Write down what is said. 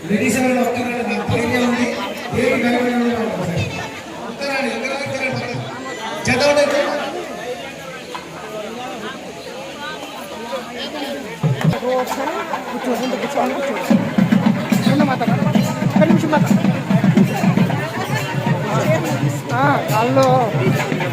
British వాళ్ళు వస్తారంటే నాకు ధైర్యం ఉంది. ఏమి ధైర్యం చదవడం కూర్చో నిమిషం మాత కాళ్ళు